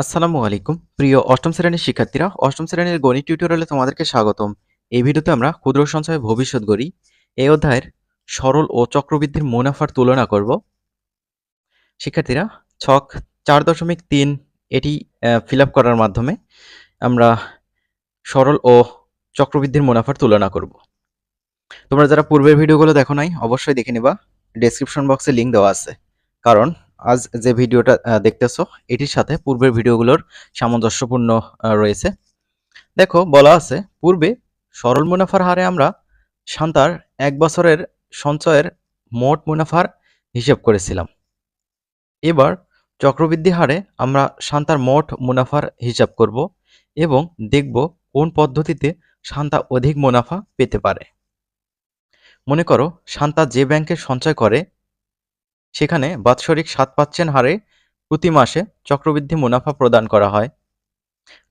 আসসালামু আলাইকুম। প্রিয় অষ্টম শ্রেণির শিক্ষার্থীরা, অষ্টম শ্রেণির গণিত টিউটোরিয়ালে তোমাদেরকে স্বাগতম। এই ভিডিওতে আমরা ক্ষুদ্র সঞ্চয় ভবিষ্যৎ গড়ি। এই অধ্যায়ের সরল ও চক্রবৃদ্ধির মুনাফার তুলনা করব। শিক্ষার্থীরা, ছক চার দশমিক তিন এটি ফিল করার মাধ্যমে আমরা সরল ও চক্রবৃদ্ধির মুনাফার তুলনা করব। তোমরা যারা পূর্বের ভিডিওগুলো দেখো নাই, অবশ্যই দেখে নিবা। ডেসক্রিপশন বক্সে লিঙ্ক দেওয়া আছে। কারণ আজ যে ভিডিওটা দেখতেছো, এটির সাথে পূর্বের ভিডিওগুলোর সামঞ্জস্যপূর্ণ রয়েছে। দেখো, বলা আছে, পূর্বে সরল মুনাফার হারে আমরা শান্তার এক বছরের সঞ্চয়ের মোট মুনাফার হিসেব করেছিলাম। এবার চক্রবৃদ্ধি হারে আমরা শান্তার মোট মুনাফার হিসাব করব এবং দেখব কোন পদ্ধতিতে শান্তা অধিক মুনাফা পেতে পারে। মনে করো শান্তা যে ব্যাংকে সঞ্চয় করে সেখানে বাৎসরিক সাত পার্সেন্ট হারে প্রতি মাসে চক্রবৃদ্ধি মুনাফা প্রদান করা হয়।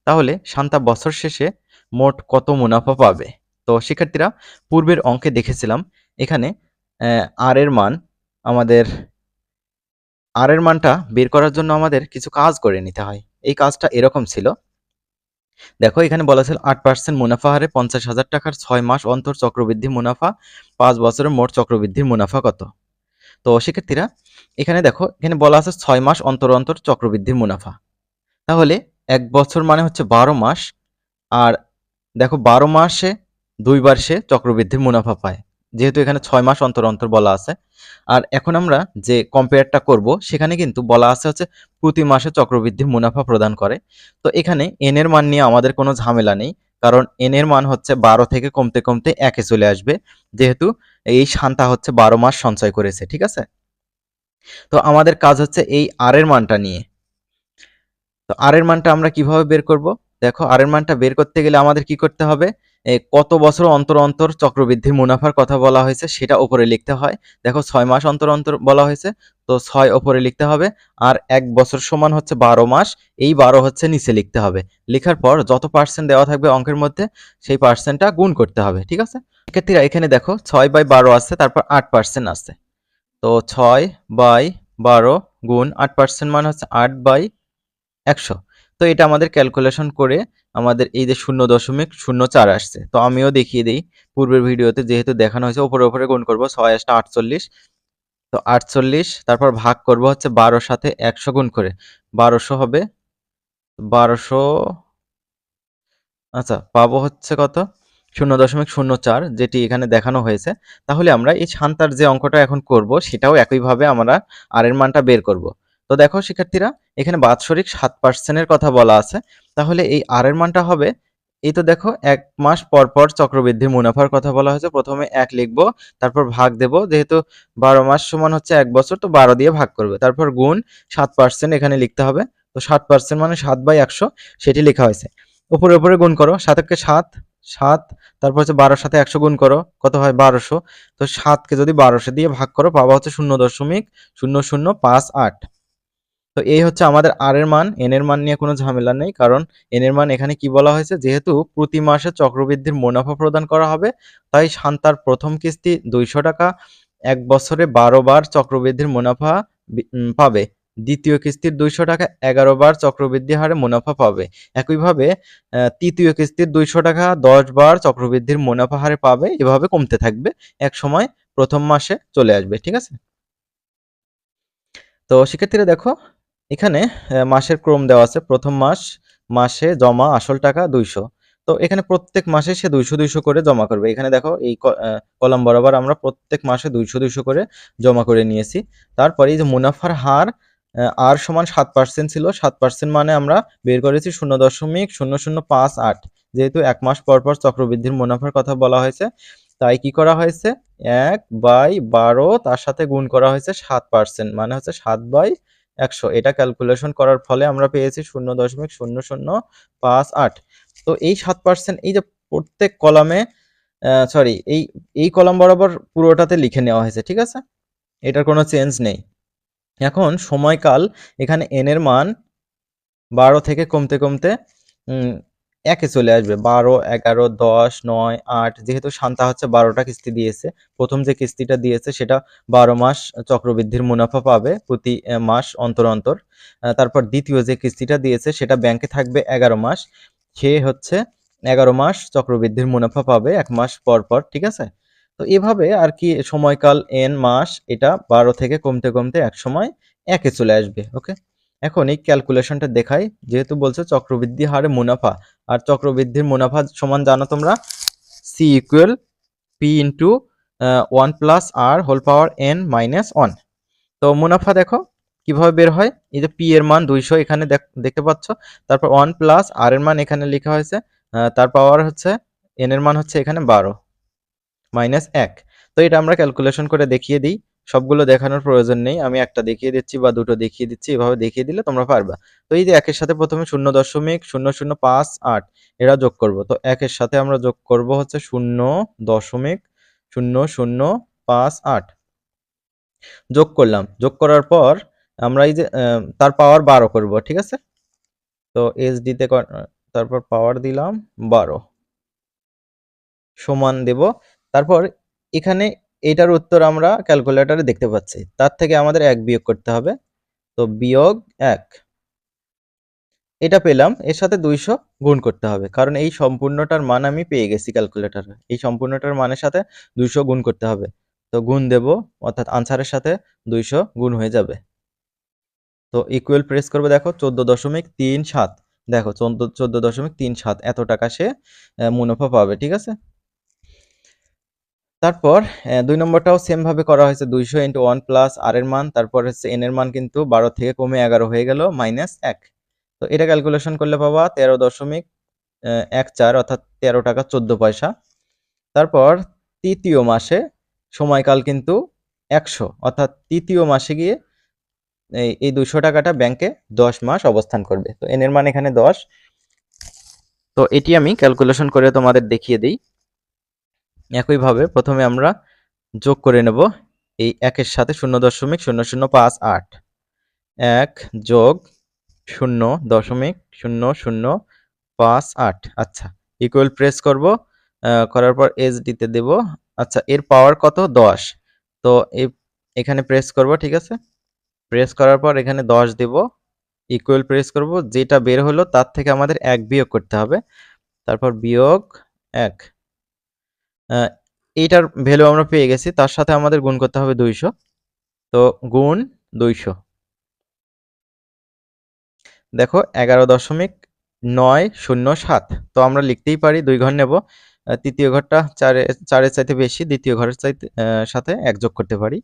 তাহলে শান্তা বছর শেষে মোট কত মুনাফা পাবে? তো শিক্ষার্থীরা, পূর্বের অঙ্কে দেখেছিলাম, এখানে আর এর মান আমাদের আর এর মানটা বের করার জন্য আমাদের কিছু কাজ করে নিতে হয়। এই কাজটা এরকম ছিল। দেখো, এখানে বলা ছিল আট পার্সেন্ট মুনাফা হারে পঞ্চাশ হাজার টাকার ছয় মাস অন্তর চক্রবৃদ্ধি মুনাফা, পাঁচ বছরের মোট চক্রবৃদ্ধির মুনাফা কত? তো শিক্ষার্থীরা এখানে দেখো, এখানে বলা আছে ছয় মাস অন্তর অন্তর চক্রবৃদ্ধির মুনাফা। তাহলে এক বছর মানে হচ্ছে বারো মাস, আর দেখো বারো মাসে দুইবার সে চক্রবৃদ্ধির মুনাফা পায়, যেহেতু এখানে ছয় মাস অন্তর অন্তর বলা আছে। আর এখন আমরা যে কম্পেয়ারটা করব, সেখানে কিন্তু বলা আছে হচ্ছে প্রতি মাসে চক্রবৃদ্ধির মুনাফা প্রদান করে। তো এখানে এন এর মান নিয়ে আমাদের কোনো ঝামেলা নেই। কারণ এন এর মান হচ্ছে বারো থেকে কমতে কমতে একে চলে আসবে। যেহেতু এই শান্তা হচ্ছে বারো মাস সঞ্চয় করেছে, ঠিক আছে? তো আমাদের কাজ হচ্ছে এই আর এর মানটা নিয়ে। তো আর এর মানটা আমরা কীভাবে বের করব? দেখো আর এর মানটা বের করতে গেলে আমাদের কি করতে হবে? কত বছর অন্তর অন্তর চক্রবৃদ্ধির মুনাফার কথা বলা হয়েছে সেটা ওপরে লিখতে হয়। দেখো ছয় মাস অন্তর অন্তর বলা হয়েছে, তো ছয় ওপরে লিখতে হবে আর এক বছর সমান হচ্ছে বারো মাস, এই বারো হচ্ছে নিচে লিখতে হবে। লেখার পর যত পার্সেন্ট দেওয়া থাকবে অঙ্কের মধ্যে, সেই পার্সেন্টটা গুণ করতে হবে, ঠিক আছে? শিক্ষার্থীরা এখানে দেখো ছয় বাই বারো আছে তারপর আট পার্সেন্ট আছে তো ছয় বাই বারো গুণ আট পার্সেন্ট মানে হচ্ছে আট বাই একশো। তো এটা আমাদের ক্যালকুলেশন করে আমাদের এই যে শূন্য দশমিক শূন্য চার আসছে। তো আমিও দেখিয়ে দিই, পূর্বের ভিডিওতে যেহেতু দেখানো হয়েছে ওপরে ওপরে গুণ করব, ছয় আসটা আটচল্লিশ। তো আটচল্লিশ, তারপর ভাগ করব হচ্ছে বারোর সাথে একশো গুণ করে। বারোশো হবে, বারোশো আচ্ছা পাবো হচ্ছে কত? শূন্য দশমিক শূন্য চার, যেটি এখানে দেখানো হয়েছে। তাহলে আমরা এই শান্তার যে অঙ্কটা এখন করব, সেটাও একইভাবে আমরা আর এর মানটা বের করব। তো দেখো, শিক্ষার্থীরা, এখানে বাৎসরিক সাত পার্সেন্টের কথা বলা আছে। তাহলে এই আর এর মানটা হবে, এই তো দেখো, এক মাস পর পর চক্রবৃদ্ধি মুনাফার কথা বলা হয়েছে। প্রথমে এক লিখব, তারপর ভাগ দেব, যেহেতু বারো মাস সমান হচ্ছে এক বছর, তো বারো দিয়ে ভাগ করবে। তারপর গুণ সাত পার্সেন্ট এখানে লিখতে হবে। তো সাত পার্সেন্ট মানে সাত বাই একশো, সেটি লেখা হয়েছে। উপরে উপরে গুণ করো সাতকে সাত সাত, তারপর হচ্ছে বারোর সাথে একশো গুণ করো, কত হয়? বারোশো। তো সাতকে যদি বারোশো দিয়ে ভাগ করো পাবা হচ্ছে শূন্য দশমিক শূন্য শূন্য পাঁচ আট। তো এই হচ্ছে আমাদের আর এর মান এন এর মান নিয়ে কোনো ঝামেলা নেই, কারণ এন এর মান এখানে কি বলা হয়েছে? যেহেতু প্রতি মাসে চক্রবৃদ্ধির মুনাফা প্রদান করা হবে, তাই শান্তার প্রথম কিস্তি দুইশো টাকা, এক বছরে বারো বার চক্রবৃদ্ধির মুনাফা পাবে। দ্বিতীয় কিস্তির দুইশো টাকা, এগারো বার চক্রবৃদ্ধি হারে মুনাফা পাবে। একইভাবে তৃতীয় কিস্তির দুইশো টাকা, দশ বার চক্রবৃদ্ধির মুনাফা হারে পাবে, এভাবে কমতে থাকবে, এক সময় প্রথম মাসে চলে আসবে, ঠিক আছে? তো শিক্ষার্থীরা দেখো এখানে মাসের ক্রম দেওয়া আছে। প্রথম মাস, মাসে জমা আসল টাকা দুইশো। তো এখানে প্রত্যেক মাসে সে দুইশো দুইশো করে জমা করবে। এখানে দেখো, এই কলাম বরাবর আমরা প্রত্যেক মাসে দুইশো দুইশো করে জমা করে নিয়েছি। তারপরে এই যে মুনাফার হার আর সমান সাত পার্সেন্ট ছিল। সাত পার্সেন্ট মানে আমরা বের করেছি শূন্য দশমিক শূন্য শূন্য পাঁচ আট। যেহেতু এক মাস পর পর চক্রবৃদ্ধির মুনাফার কথা বলা হয়েছে, তাই কি করা হয়েছে? এক বাই বারো তার সাথে গুণ করা হয়েছে সাত পার্সেন্ট। মানে হচ্ছে সাত বাই একশো। এটা ক্যালকুলেশন করার ফলে আমরা পেয়েছি শূন্য দশমিক শূন্য শূন্য পাঁচ আট। তো এই সাত পার্সেন্ট এই যে প্রত্যেক কলামে সরি এই এই কলাম বরাবর পুরোটাতে লিখে নেওয়া হয়েছে, ঠিক আছে? এটার কোনো চেঞ্জ নেই। এখন সময়কাল, এখানে এনের মান বারো থেকে কমতে কমতে একে চলে আসবে। বারো, এগারো, দশ, নয়, আট, যেহেতু শান্তা হচ্ছে বারোটা কিস্তি দিয়েছে, প্রথম যে কিস্তিটা দিয়েছে সেটা বারো মাস চক্রবৃদ্ধির মুনাফা পাবে প্রতি মাস অন্তর অন্তর। তারপর দ্বিতীয় যে কিস্তিটা দিয়েছে সেটা ব্যাংকে থাকবে এগারো মাস। সে হচ্ছে এগারো মাস চক্রবৃদ্ধির মুনাফা পাবে এক মাস পর পর, ঠিক আছে? তো এভাবে আর কি সময়কাল, এন, মাস, এটা বারো থেকে কমতে কমতে এক সময় একে চলে আসবে, ওকে? এখন এই ক্যালকুলেশনটা দেখাই, যেহেতু বলছে চক্রবৃদ্ধি হারে মুনাফা আর চক্রবৃদ্ধির মুনাফা সমান জানো তোমরা? C equal P into one plus r whole power n minus one তো মুনাফা দেখো, কীভাবে বের হয়? এই যে পি এর মান দুইশো এখানে দেখ- দেখতে পাচ্ছ। তারপর ওয়ান প্লাস আর এর মান এখানে লেখা হয়েছে তার পাওয়ার হচ্ছে এন এর মান হচ্ছে এখানে বারো মাইনাস এক। তো এটা আমরা ক্যালকুলেশন করে দেখিয়ে দিই। সবগুলো দেখানোর প্রয়োজন নেই। আমি একটা দেখিয়ে দিচ্ছি বা দুটো দেখিয়ে দিচ্ছি, এভাবে দেখিয়ে দিলে তোমরা পারবা। তো এই যে একের সাথে প্রথমে শূন্য দশমিক, শূন্য শূন্য পাঁচ, আট, এরা যোগ করব। তো একের সাথে আমরা যোগ করব হচ্ছে শূন্য দশমিক, শূন্য শূন্য পাঁচ, আট। যোগ করলাম। যোগ করার পর আমরা এই যে তার পাওয়ার বারো করব, ঠিক আছে? তো এস ডিতে তারপর পাওয়ার দিলাম বারো। সমান দেব। তারপর এখানে এটার উত্তর আমরা ক্যালকুলেটরে দেখতে পাচ্ছি। তার থেকে আমাদের এক বিয়োগ করতে হবে। তো বিয়োগ এক। এটা পেলাম, এর সাথে দুইশো গুণ করতে হবে। কারণ এই সম্পূর্ণটার মান আমি পেয়ে গেছি ক্যালকুলেটরে এই সম্পূর্ণটার মানের সাথে দুইশো গুণ করতে হবে। তো গুণ দেব, অর্থাৎ আনসারের সাথে দুইশো গুণ হয়ে যাবে। তো ইকুয়াল প্রেস করবে, দেখো, চোদ্দ দশমিক তিন সাত। দেখো, চোদ্দ চোদ্দ দশমিক তিন সাত, এত টাকা সে মুনাফা পাবে, ঠিক আছে? তারপর দুই নম্বরটাও সেম ভাবে করা হয়েছে, দুইশো ইন্টু ওয়ান প্লাস আর এর মান, তারপর হচ্ছে এন এর মান কিন্তু বারো থেকে কমে এগারো হয়ে গেল মাইনাস এক। তো এটা ক্যালকুলেশন করলে পাবা তেরো দশমিক এক চার, অর্থাৎ তেরো টাকা চোদ্দ পয়সা। তারপর, তৃতীয় মাসে সময়কাল কিন্তু একশো, অর্থাৎ তৃতীয় মাসে গিয়ে এই এই দুশো টাকাটা ব্যাংকে দশ মাস অবস্থান করবে। তো এন এর মান এখানে দশ। তো এটি আমি ক্যালকুলেশন করে তোমাদের দেখিয়ে দিই। একইভাবে প্রথমে আমরা যোগ করে নেব এই একের সাথে শূন্য দশমিক শূন্য শূন্য পাঁচ আট। এক যোগ শূন্য দশমিক শূন্য শূন্য পাঁচ আট। আচ্ছা ইকুয়াল প্রেস করব করার পর এস ডিতে দেব। আচ্ছা এর পাওয়ার কত? দশ। তো এই এখানে প্রেস করব, ঠিক আছে? প্রেস করার পর এখানে দশ দেব। ইকুয়াল প্রেস করব, যেটা বের হলো তার থেকে আমাদের এক বিয়োগ করতে হবে। তারপর বিয়োগ এক। এইটার ভ্যালু আমরা পেয়ে গেছি। তার সাথে আমাদের গুণ করতে হবে দুইশো। তো গুণ দুইশো। দেখো, এগারো দশমিক নয় শূন্য সাত। তো আমরা লিখতেই পারি, দুই ঘর নেব। তৃতীয় ঘরটা চারে, চারের চাইতে বেশি, দ্বিতীয় ঘরের চাইতে সাথে এক যোগ করতে পারি।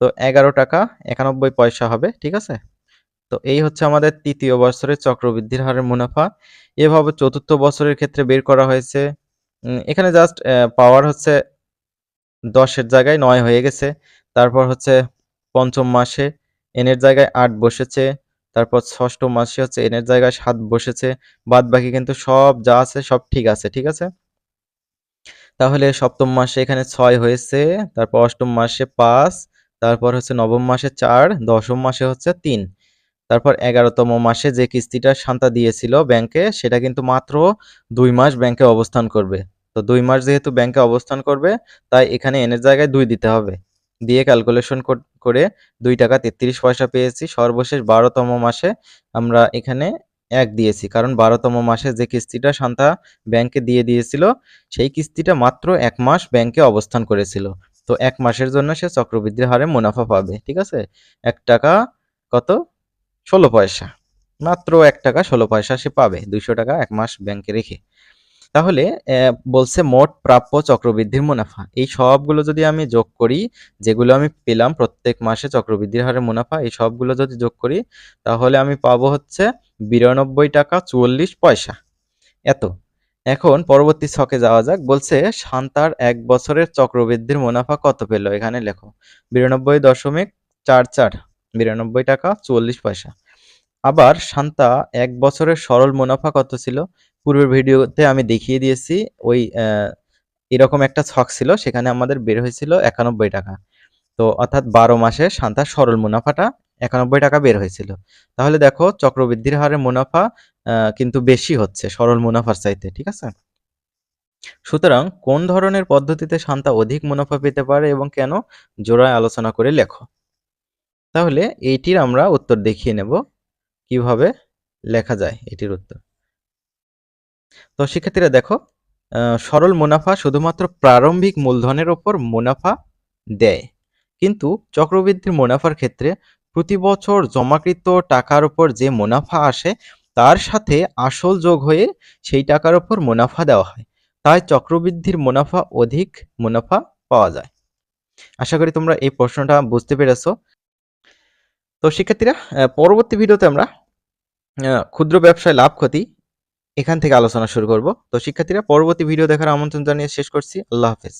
তো এগারো টাকা একানব্বই পয়সা হবে, ঠিক আছে? তো এই হচ্ছে আমাদের তৃতীয় বছরের চক্রবৃদ্ধির হারের মুনাফা। এভাবে চতুর্থ বছরের ক্ষেত্রে বের করা হয়েছে। এখানে জাস্ট পাওয়ার হচ্ছে দশের জায়গায় নয় হয়ে গেছে। তারপর হচ্ছে পঞ্চম মাসে এনের জায়গায় আট বসেছে। তারপর ষষ্ঠ মাসে হচ্ছে এনের জায়গায় সাত বসেছে। বাদ বাকি কিন্তু সব যা আছে সব ঠিক আছে ঠিক আছে? তাহলে সপ্তম মাসে এখানে ছয় হয়েছে, তারপর অষ্টম মাসে পাঁচ, তারপর হচ্ছে নবম মাসে চার, দশম মাসে হচ্ছে তিন। তারপর এগারোতম মাসে যে কিস্তিটা শান্তা দিয়েছিল ব্যাংকে, সেটা কিন্তু মাত্র দুই মাস ব্যাংকে অবস্থান করবে। তো দুই মাস যেহেতু ব্যাংকে অবস্থান করবে, তাই এখানে এনের জায়গায় দুই দিতে হবে। দিয়ে ক্যালকুলেশন করে দুই টাকা তেত্রিশ পয়সা পেয়েছি। সর্বশেষ বারোতম মাসে আমরা এখানে এক দিয়েছি। কারণ বারোতম মাসে যে কিস্তিটা শান্তা ব্যাংকে দিয়ে দিয়েছিল, সেই কিস্তিটা মাত্র এক মাস ব্যাংকে অবস্থান করেছিল। তো এক মাসের জন্য সে চক্রবৃদ্ধির হারে মুনাফা পাবে। ঠিক আছে? এক টাকা কত? ষোলো পয়সা। মাত্র এক টাকা ষোলো পয়সা সে পাবে, দুইশো টাকা এক মাস ব্যাংকে রেখে। তাহলে বলছে মোট প্রাপ্য চক্রবৃদ্ধির মুনাফা। এই সবগুলো যদি আমি যোগ করি, যেগুলো আমি পেলাম প্রত্যেক মাসে চক্রবৃদ্ধির হারে মুনাফা, এই সবগুলো যদি যোগ করি, তাহলে আমি পাবো হচ্ছে বিরানব্বই টাকা চুয়াল্লিশ পয়সা। এত। এখন পরবর্তী ছকে যাওয়া যাক। বলছে শান্তার এক বছরের চক্রবৃদ্ধির মুনাফা কত পেল? এখানে লেখো। বিরানব্বই দশমিক চার চার। বিরানব্বই টাকা চুয়াল্লিশ পয়সা। আবার শান্তা, এক বছরের সরল মুনাফা কত ছিল? পূর্বের ভিডিওতে আমি দেখিয়ে দিয়েছি, ওই এরকম একটা ছক ছিল, সেখানে আমাদের বের হয়েছিল একানব্বই টাকা। তো অর্থাৎ বারো মাসে শান্তার সরল মুনাফাটা একানব্বই টাকা বের হয়েছিল। তাহলে দেখো, চক্রবৃদ্ধির হারে মুনাফা কিন্তু বেশি হচ্ছে, সরল মুনাফার চাইতে, ঠিক আছে? সুতরাং কোন ধরনের পদ্ধতিতে শান্তা অধিক মুনাফা পেতে পারে এবং কেন? জোড়ায় আলোচনা করে লেখো। তাহলে এইটির আমরা উত্তর দেখিয়ে নেব কীভাবে লেখা যায় এটির উত্তর। তো শিক্ষার্থীরা দেখো সরল মুনাফা শুধুমাত্র প্রারম্ভিক মূলধনের ওপর মুনাফা দেয়, কিন্তু চক্রবৃদ্ধির মুনাফার ক্ষেত্রে প্রতি বছর জমাকৃত টাকার উপর যে মুনাফা আসে, তার সাথে আসল যোগ হয়ে সেই টাকার উপর মুনাফা দেওয়া হয়। তাই চক্রবৃদ্ধির মুনাফা অধিক মুনাফা পাওয়া যায়। আশা করি তোমরা এই প্রশ্নটা বুঝতে পেরেছ। তো শিক্ষার্থীরা পরবর্তী ভিডিওতে আমরা ক্ষুদ্র ব্যবসায় লাভ ক্ষতি এখান থেকে আলোচনা শুরু করব। তো শিক্ষার্থীরা, পরবর্তী ভিডিও দেখার আমন্ত্রণ জানিয়ে শেষ করছি। আল্লাহ হাফেজ।